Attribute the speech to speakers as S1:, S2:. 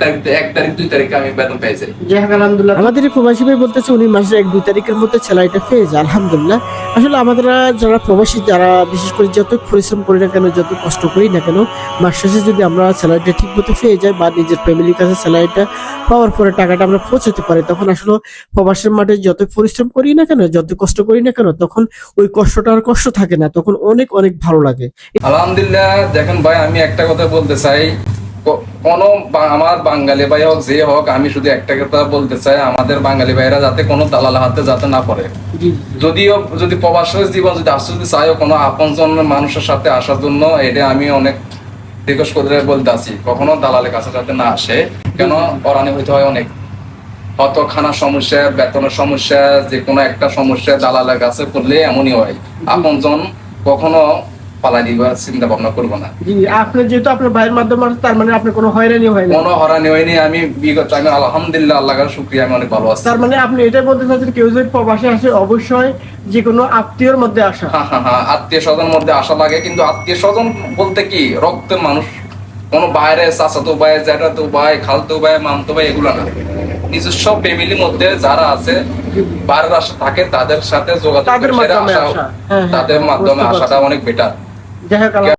S1: তারিখ এক তারিখ দুই তারিখে আমি বেতন পেয়ে যাই।
S2: যাই আলহামদুলিল্লাহ।
S3: আমাদের প্রবাসী ভাই বলতেছে উনি মাসের এক দুই তারিখের মধ্যে স্যালারিটা পেয়ে যায় আলহামদুলিল্লাহ। আসলে আমাদের যারা প্রবাসী যারা বিশেষ করে যত পরিশ্রম করি না কেন যত কষ্ট করি না কেন মাস শেষে যদি আমরা স্যালারিটা ঠিক মতো পেয়ে যাই বা নিজের ফ্যামিলির কাছে স্যালারিটা পাওয়ার পরে টাকাটা আমরা পৌঁছাতে পারি তখন আসলে প্রবাসের মাঠে যত পরিশ্রম করি না কেন যত কষ্ট করি না কেন তখন ওই কষ্টটা আর কষ্ট থাকে না তখন অনেক অনেক ভালো লাগে।
S1: আলহামদুলিল্লাহ দেখেন ভাই আমি একটা কথা বলতে চাই। কোনো আমার বাঙালি ভাই হোক যে হোক আমি শুধু একটা কথা বলতে চাই আমাদের বাঙালি ভাইরা যাতে কোনো দালাল হাতে যাতে না পড়ে। যদিও যদি প্রবাসী জীবন যদি আসতে যদি চাইও কোনো আপন মানুষের সাথে আসার জন্য এটা আমি অনেক রিকোয়েস্ট করে বলতে আছি কখনো দালালের কাছে যাতে না আসে কেন পরানি হইতে হয় অনেক। কত খানার সমস্যা বেতনের সমস্যা যে কোনো একটা সমস্যা দালালের কাছে করলে এমনই হয়। আপন কখনো চিন্তা ভাবনা করব না।
S2: আপনি যেহেতু আপনার ভাইয়ের মাধ্যমে তার মানে আপনার কোনো হয়রানি হয় না
S1: কোনো হরানি হয়নি আমি বিগত আমি আলহামদুলিল্লাহ আল্লাহ শুক্রিয়া আমি অনেক ভালো আছি।
S2: তার মানে আপনি এটাই বলতে চাচ্ছেন কেউ যদি প্রবাসে আসে অবশ্যই যে কোনো আত্মীয়র মধ্যে আসা।
S1: হ্যাঁ হ্যাঁ হ্যাঁ আত্মীয় স্বজন মধ্যে আশা লাগে কিন্তু আত্মীয় স্বজন বলতে কি রক্তের মানুষ। কোন বাইরে চাচাতো ভাই জ্যাঠাতো ভাই খালতো ভাই মামতো ভাই এগুলো না। নিজস্ব ফ্যামিলির মধ্যে যারা আছে বাইরের আশা থাকে তাদের সাথে যোগাযোগ
S2: তাদের মাধ্যমে
S1: আসা-
S2: আসা। হ্যাঁ, হ্যাঁ।
S1: আসাটা অনেক বেটার
S2: যাই হোক